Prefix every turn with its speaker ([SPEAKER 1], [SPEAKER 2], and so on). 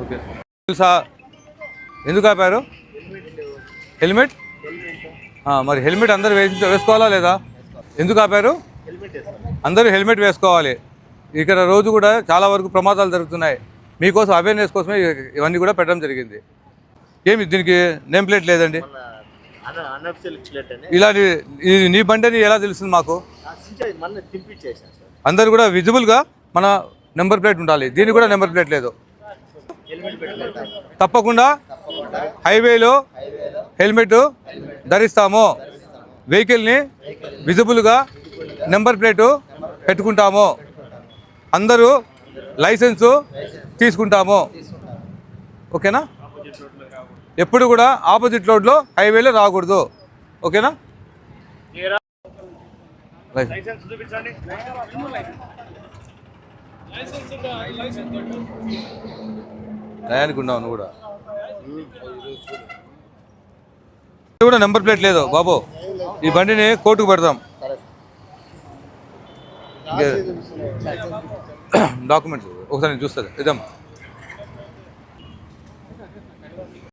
[SPEAKER 1] Okay. తెలుసా? ఎందుకు ఆపారు? హెల్మెట్? మరి హెల్మెట్ అందరు వేసి వేసుకోవాలా లేదా? ఎందుకు ఆపారు? అందరూ హెల్మెట్ వేసుకోవాలి. ఇక్కడ రోజు కూడా చాలా వరకు ప్రమాదాలు జరుగుతున్నాయి. మీకోసం అవేర్నెస్ కోసమే ఇవన్నీ కూడా పెట్టడం జరిగింది. ఏమి దీనికి నేమ్ ప్లేట్ లేదండి? ఇలాంటి నీ బండి అని ఎలా తెలుస్తుంది మాకు? అందరు కూడా విజిబుల్గా మన నెంబర్ ప్లేట్ ఉండాలి. దీనికి కూడా నెంబర్ ప్లేట్ లేదు. తప్పకుండా హైవేలో హెల్మెట్ ధరిస్తాము. వెహికల్ని విజిబుల్గా నెంబర్ ప్లేటు పెట్టుకుంటాము. అందరూ లైసెన్సు తీసుకుంటాము. ఓకేనా? ఎప్పుడు కూడా ఆపోజిట్ రోడ్లో హైవేలో రాకూడదు. ఓకేనా? రైట్. టయానికి ఉన్నావు నువ్వు కూడా. కూడా నెంబర్ ప్లేట్ లేదు బాబు. ఈ బండిని కోర్టుకు పెడదాం. డాక్యుమెంట్స్ ఒకసారి చూస్తుంది ఇద్దాం.